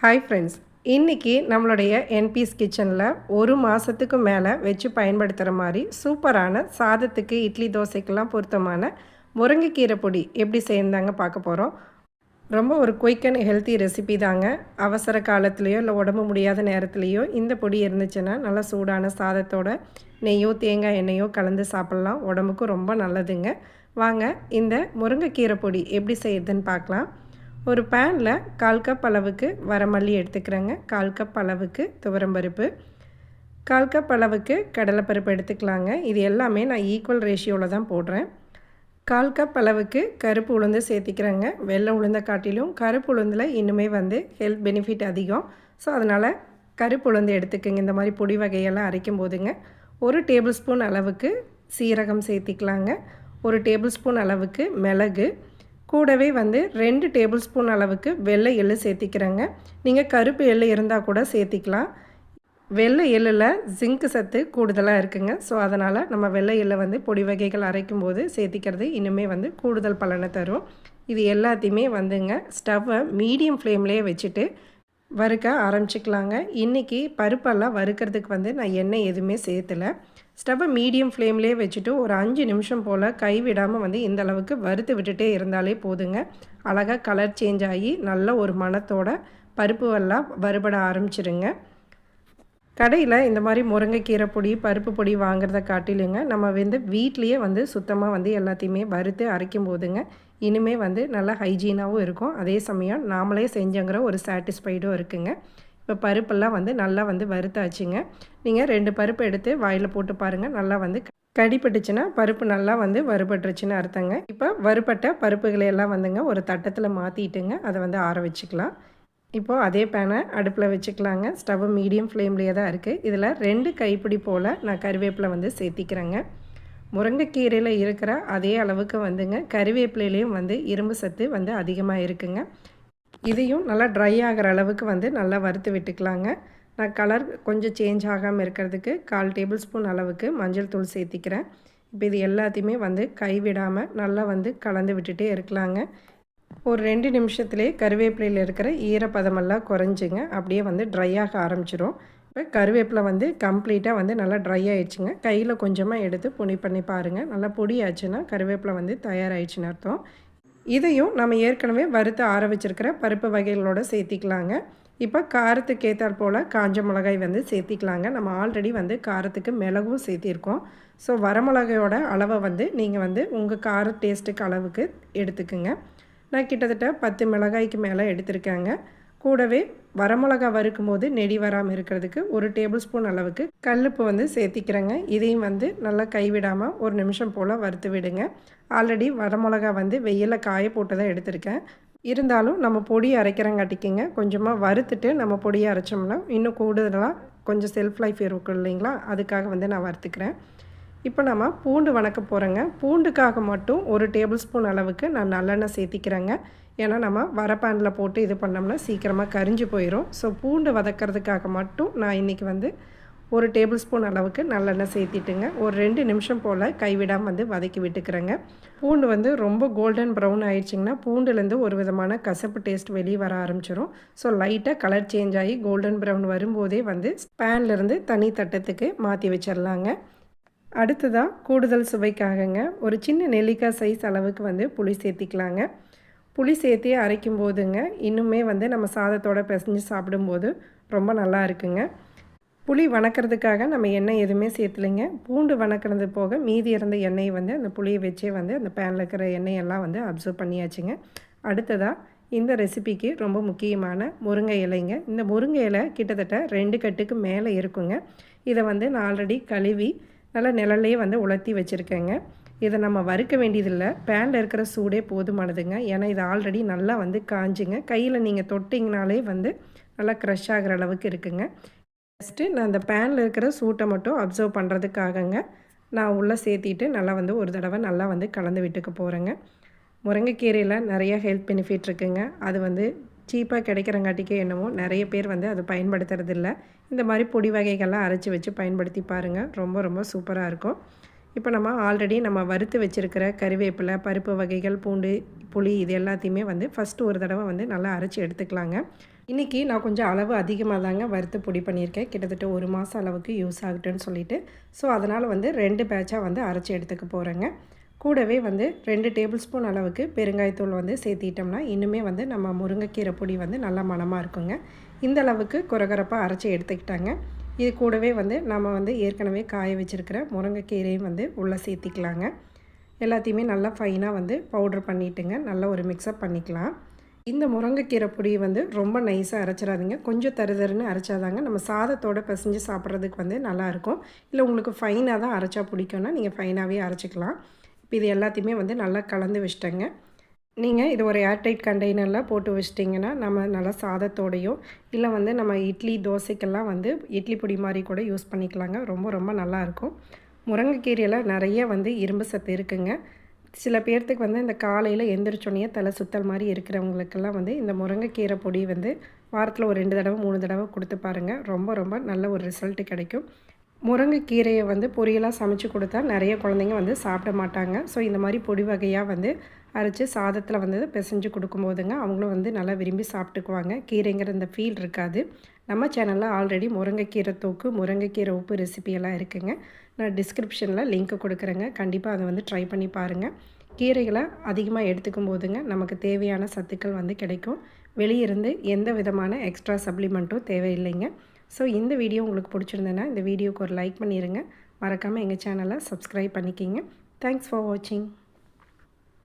Hi friends இன்றைக்கி நம்மளுடைய NPS கிச்சனில் ஒரு மாதத்துக்கு மேலே வச்சு பயன்படுத்துகிற மாதிரி சூப்பரான சாதத்துக்கு இட்லி தோசைக்கெல்லாம் பொருத்தமான முருங்கைக்கீரை பொடி எப்படி செய்யந்தாங்க பார்க்க போகிறோம் ரொம்ப ஒரு குயிக் அண்ட் ஹெல்த்தி ரெசிபி தாங்க. அவசர காலத்துலேயோ இல்லை உடம்பு முடியாத நேரத்துலேயோ இந்த பொடி இருந்துச்சுன்னா நல்லா சூடான சாதத்தோட நெய்யோ தேங்காய் எண்ணெயோ கலந்து சாப்பிட்லாம். உடம்புக்கு ரொம்ப நல்லதுங்க. வாங்க இந்த முருங்கைக்கீரை பொடி எப்படி செய்யுதுன்னு பார்க்கலாம். ஒரு பேனில் கால் கப் அளவுக்கு வரமல்லி எடுத்துக்கிறேங்க. கால் கப் அளவுக்கு துவரம்பருப்பு கால் கப் அளவுக்கு கடலைப்பருப்பு எடுத்துக்கலாங்க. இது எல்லாமே நான் ஈக்குவல் ரேஷியோவில் தான் போடுறேன். கால் கப் அளவுக்கு கருப்பு உளுந்து சேர்த்திக்கிறேங்க. வெள்ளை உளுந்தை காட்டிலும் கருப்பு உளுந்தில் இன்னுமே வந்து ஹெல்த் பெனிஃபிட் அதிகம். ஸோ அதனால் கருப்பு உளுந்து எடுத்துக்கோங்க. இந்த மாதிரி பொடி வகையெல்லாம் அரைக்கும் போதுங்க. ஒரு டேபிள் ஸ்பூன் அளவுக்கு சீரகம் சேர்த்திக்கலாங்க. ஒரு டேபிள் ஸ்பூன் அளவுக்கு மிளகு. கூடவே வந்து ரெண்டு டேபிள் ஸ்பூன் அளவுக்கு வெள்ளை எள்ளு சேர்த்திக்கிறேங்க. நீங்கள் கருப்பு எள்ளு இருந்தால் கூட சேர்த்திக்கலாம். வெள்ளை எள்ளில் ஜிங்க் சத்து கூடுதலாக இருக்குங்க. ஸோ அதனால் நம்ம வெள்ளை எள்ளை வந்து பொடி வகைகள் அரைக்கும் போது சேர்த்திக்கிறது இன்னுமே வந்து கூடுதல் பலனை தரும். இது எல்லாத்தையுமே வந்துங்க ஸ்டவ்வை மீடியம் ஃப்ளேம்லேயே வச்சுட்டு வறுக்க ஆரம்பிச்சிக்கலாங்க. இன்றைக்கி பருப்பெல்லாம் வறுக்கிறதுக்கு வந்து நான் எண்ணெய் எதுவுமே சேர்த்தலை. ஸ்டவ்வை மீடியம் ஃப்ளேம்லேயே வச்சுட்டு ஒரு அஞ்சு நிமிஷம் போல் கைவிடாமல் வந்து இந்த அளவுக்கு வறுத்து விட்டுட்டே இருந்தாலே போதுங்க. அழகாக கலர் சேஞ்ச் ஆகி நல்ல ஒரு மணத்தோட பருப்பு எல்லாம் வறுபட ஆரம்பிச்சிருங்க. கடையில் இந்த மாதிரி முருங்கைக்கீரை பொடி பருப்பு பொடி வாங்குறத காட்டிலுங்க நம்ம வந்து வீட்லேயே வந்து சுத்தமாக வந்து எல்லாத்தையுமே வறுத்து அரைக்கும் போதுங்க. இனிமே வந்து நல்லா ஹைஜீனாகவும் இருக்கும். அதே சமயம் நாமளே செஞ்சங்கிற ஒரு சாட்டிஸ்ஃபைடும் இருக்குங்க. இப்போ பருப்பெல்லாம் வந்து நல்லா வந்து வறுத்தாச்சுங்க. நீங்கள் ரெண்டு பருப்பு எடுத்து வாயில் போட்டு பாருங்கள் நல்லா வந்து கடிப்பட்டுச்சுன்னா பருப்பு நல்லா வந்து வறுபட்டுருச்சுன்னு அர்த்தங்க. இப்போ வறுபட்ட பருப்புகளை எல்லாம் வந்துங்க ஒரு தட்டத்தில் மாற்றிட்டுங்க அதை வந்து ஆற வச்சுக்கலாம். இப்போது அதே பேனை அடுப்பில் வச்சுக்கலாங்க. ஸ்டவ் மீடியம் ஃப்ளேம்லேயே தான் இருக்குது இதில் ரெண்டு கைப்பிடி போல் நான் கருவேப்பிலை வந்து சேர்த்திக்கிறேங்க. முருங்கைக்கீரையில் இருக்கிற அதே அளவுக்கு வந்துங்க. கருவேப்பிலையிலையும் வந்து இரும்பு சத்து வந்து அதிகமாக இருக்குங்க. இதையும் நல்லா ட்ரை ஆகிற அளவுக்கு வந்து நல்லா வறுத்து விட்டுக்கலாங்க. நான் கலர் கொஞ்சம் சேஞ்ச் ஆகாமல் இருக்கிறதுக்கு கால் டேபிள் ஸ்பூன் அளவுக்கு மஞ்சள் தூள் சேர்த்திக்கிறேன். இப்போ இது எல்லாத்தையுமே வந்து கைவிடாமல் நல்லா வந்து கலந்து விட்டுட்டே இருக்கலாங்க. ஒரு ரெண்டு நிமிஷத்துலேயே கருவேப்பிலையில் இருக்கிற ஈரப்பதமெல்லாம் குறைஞ்சிங்க. அப்படியே வந்து ட்ரை ஆக ஆரம்பிச்சிடும் இப்போ கருவேப்பிலை வந்து கம்ப்ளீட்டாக வந்து நல்லா ட்ரை ஆகிடுச்சுங்க கையில் கொஞ்சமாக எடுத்து பொடி பண்ணி பாருங்கள் நல்லா பொடி ஆச்சுன்னா கருவேப்பிலை வந்து தயாராகிடுச்சுன்னு அர்த்தம். இதையும் நம்ம ஏற்கனவே வறுத்து ஆற வச்சுருக்கிற பருப்பு வகைகளோடு சேர்த்திக்கலாங்க. இப்போ காரத்துக்கு ஏற்றாற் போல் காஞ்ச மிளகாய் வந்து சேர்த்திக்கலாங்க. நம்ம ஆல்ரெடி வந்து காரத்துக்கு மிளகும் சேர்த்திருக்கோம். ஸோ வரமிளகையோட அளவை வந்து நீங்கள் வந்து உங்கள் கார டேஸ்ட்டுக்கு அளவுக்கு எடுத்துக்குங்க. நான் கிட்டத்தட்ட பத்து மிளகாய்க்கு மேலே எடுத்திருக்கேங்க. கூடவே வரமிளகா வறுக்கும் போது நெடி வராமல் இருக்கிறதுக்கு ஒரு டேபிள் ஸ்பூன் அளவுக்கு கல்லுப்பு வந்து சேர்த்திக்கிறேங்க. இதையும் வந்து நல்லா கைவிடாமல் ஒரு நிமிஷம் போல் வறுத்து விடுங்க. ஆல்ரெடி வரமிளகா வந்து வெயிலில் காய போட்டு தான் எடுத்திருக்கேன். இருந்தாலும் நம்ம பொடி அரைக்கிறங்காட்டிக்கிங்க கொஞ்சமாக வறுத்துட்டு நம்ம பொடியை அரைச்சோம்னா இன்னும் கூடுதலாக கொஞ்சம் செல்ஃப் லைஃப் இருக்கும் இல்லைங்களா? அதுக்காக வந்து நான் வறுத்துக்கிறேன். இப்போ நம்ம பூண்டு வணக்க போகிறோங்க பூண்டுக்காக மட்டும் ஒரு டேபிள் ஸ்பூன் அளவுக்கு நான் நல்லெண்ணெய் சேர்த்திக்கிறேங்க. ஏன்னா நம்ம வரப்பேனில் போட்டு இது பண்ணோம்னா சீக்கிரமாக கரிஞ்சு போயிடும் ஸோ பூண்டு வதக்கிறதுக்காக மட்டும் நான் இன்றைக்கி வந்து ஒரு டேபிள் ஸ்பூன் அளவுக்கு நல்லெண்ணெய் சேர்த்திட்டுங்க. ஒரு ரெண்டு நிமிஷம் போல் கைவிடாமல் வந்து வதக்கி விட்டுக்கிறேங்க. பூண்டு வந்து ரொம்ப கோல்டன் ப்ரௌன் ஆயிடுச்சிங்கன்னா பூண்டுலேருந்து ஒரு விதமான கசப்பு டேஸ்ட் வெளியே வர ஆரம்பிச்சிடும் ஸோ லைட்டாக கலர் சேஞ்ச் ஆகி கோல்டன் ப்ரௌன் வரும்போதே வந்து பேன்லேருந்து தனி தட்டத்துக்கு மாற்றி வச்சிடலாங்க அடுத்ததாக கூடுதல் சுவைக்காகங்க ஒரு சின்ன நெல்லிக்காய் சைஸ் அளவுக்கு வந்து புளி சேர்த்திக்கலாங்க. புளி சேர்த்தி அரைக்கும் போதுங்க. இன்னுமே வந்து நம்ம சாதத்தோடு பிசைஞ்சு சாப்பிடும்போது ரொம்ப நல்லா இருக்குங்க. புளி வணக்கிறதுக்காக நம்ம எண்ணெய் எதுவுமே சேர்த்துலைங்க. பூண்டு வணக்கிறது போக மீதி இருந்த எண்ணெயை வந்து அந்த புளியை வச்சே வந்து அந்த பேனில் இருக்கிற எண்ணெயெல்லாம் வந்து அப்சர்வ் பண்ணியாச்சுங்க. அடுத்ததாக இந்த ரெசிபிக்கு ரொம்ப முக்கியமான முருங்கை இலைங்க. இந்த முருங்கை இலை கிட்டத்தட்ட ரெண்டு கட்டுக்கு மேலே இருக்குங்க. இதை வந்து நான் ஆல்ரெடி கழுவி நல்லா நிழல்லையே வந்து உலர்த்தி வச்சுருக்கேங்க. இதை நம்ம வறுக்க வேண்டியதில்லை. பேனில் இருக்கிற சூடே போதுமானதுங்க. ஏன்னா இது ஆல்ரெடி நல்லா வந்து காஞ்சுங்க. கையில் நீங்கள் தொட்டிங்கனாலே வந்து நல்லா க்ரஷ் ஆகிற அளவுக்கு இருக்குங்க. ஃபஸ்ட்டு நான் அந்த பேனில் இருக்கிற சூட்டை மட்டும் அப்சர்வ் பண்ணுறதுக்காகங்க நான் உள்ளே சேர்த்திட்டு நல்லா வந்து ஒரு தடவை நல்லா வந்து கலந்து விட்டுக்க போகிறேங்க முருங்கைக்கீரையில் நிறைய ஹெல்த் பெனிஃபிட் இருக்குங்க. அது வந்து சீப்பாக கிடைக்கிறங்காட்டிக்கே என்னமோ நிறைய பேர் வந்து அதை பயன்படுத்துறதில்ல. இந்த மாதிரி பொடி வகைகள்லாம் அரைச்சி வச்சு பயன்படுத்தி பாருங்கள் ரொம்ப ரொம்ப சூப்பராக இருக்கும். இப்போ நம்ம ஆல்ரெடி நம்ம வறுத்து வச்சுருக்கிற கறிவேப்பிலை பருப்பு வகைகள் பூண்டு புளி இது எல்லாத்தையுமே வந்து ஃபஸ்ட்டு ஒரு தடவை வந்து நல்லா அரைச்சி எடுத்துக்கலாங்க. இன்றைக்கி நான் கொஞ்சம் அளவு அதிகமாக தாங்க வறுத்து பொடி பண்ணியிருக்கேன். கிட்டத்தட்ட ஒரு மாதம் அளவுக்கு யூஸ் ஆகட்டும்னு சொல்லிட்டு. ஸோ அதனால் வந்து ரெண்டு பேட்சாக வந்து அரைச்சி எடுத்துக்க போகிறேங்க கூடவே வந்து ரெண்டு டேபிள் ஸ்பூன் அளவுக்கு பெருங்காயத்தூள் வந்து சேர்த்திட்டோம்னா இன்னுமே வந்து நம்ம முருங்கைக்கீரை பொடி வந்து நல்லா மணமாக இருக்குங்க. இந்த அளவுக்கு குறகுறப்பாக அரைச்சி எடுத்துக்கிட்டாங்க. இது கூடவே வந்து நம்ம வந்து ஏற்கனவே காய வச்சுருக்கிற முருங்கைக்கீரையும் வந்து உள்ளே சேர்த்திக்கலாங்க. எல்லாத்தையுமே நல்லா ஃபைனாக வந்து பவுட்ரு பண்ணிட்டுங்க. நல்லா ஒரு மிக்சப் பண்ணிக்கலாம். இந்த முருங்கைக்கீரை பொடியை வந்து ரொம்ப நைஸாக அரைச்சிடாதீங்க. கொஞ்சம் தருதருன்னு அரைச்சாதாங்க நம்ம சாதத்தோடு பிசைஞ்சு சாப்பிட்றதுக்கு வந்து நல்லாயிருக்கும் இல்லை உங்களுக்கு ஃபைனாக தான் அரைச்சா பிடிக்கும்னா நீங்கள் ஃபைனாகவே அரைச்சிக்கலாம். இப்போ இது எல்லாத்தையுமே வந்து நல்லா கலந்து வச்சிட்டேங்க. நீங்கள் இது ஒரு ஏர்டைட் கண்டெய்னரில் போட்டு வச்சிட்டிங்கன்னா நம்ம நல்லா சாதத்தோடையோ இல்லை வந்து நம்ம இட்லி தோசைக்கெல்லாம் வந்து இட்லி பொடி மாதிரி கூட யூஸ் பண்ணிக்கலாங்க. ரொம்ப ரொம்ப நல்லாயிருக்கும் முருங்கைக்கீரையில் நிறைய வந்து இரும்பு சத்து இருக்குங்க. சில பேர்த்துக்கு வந்து இந்த காலையில் எந்திரிச்சோன்னே தலை சுத்தல் மாதிரி இருக்கிறவங்களுக்கெல்லாம் வந்து இந்த முருங்கைக்கீரை பொடி வந்து வாரத்தில் ஒரு ரெண்டு தடவை மூணு தடவை கொடுத்து பாருங்கள் ரொம்ப ரொம்ப நல்ல ஒரு ரிசல்ட்டு கிடைக்கும். முருங்கைக்கீரையை வந்து பொரியலாக சமைச்சு கொடுத்தா நிறைய குழந்தைங்க வந்து சாப்பிட மாட்டாங்க. ஸோ இந்த மாதிரி பொடி வகையாக வந்து அரைச்சி சாதத்தில் வந்து பிசைஞ்சு கொடுக்கும்போதுங்க அவங்களும் வந்து நல்லா விரும்பி சாப்பிட்டுக்குவாங்க. கீரைங்கிற இந்த ஃபீல் இருக்காது. நம்ம சேனலில் ஆல்ரெடி முருங்கைக்கீரை தோக்கு முருங்கைக்கீரை உப்பு ரெசிபியெல்லாம் இருக்குங்க. நான் டிஸ்கிரிப்ஷனில் லிங்க் கொடுக்குறேங்க. கண்டிப்பாக அதை வந்து ட்ரை பண்ணி பாருங்கள் கீரைகளை அதிகமாக எடுத்துக்கும் போதுங்க நமக்கு தேவையான சத்துக்கள் வந்து கிடைக்கும். வெளியிருந்து எந்த விதமான எக்ஸ்ட்ரா சப்ளிமெண்ட்டும் தேவையில்லைங்க. ஸோ இந்த வீடியோ உங்களுக்கு பிடிச்சிருந்தேன்னா இந்த வீடியோக்கு ஒரு லைக் பண்ணிடுங்க மறக்காமல் எங்கள் சேனலை சப்ஸ்கிரைப் பண்ணிக்கிங்க. தேங்க்ஸ் ஃபார் வாட்சிங்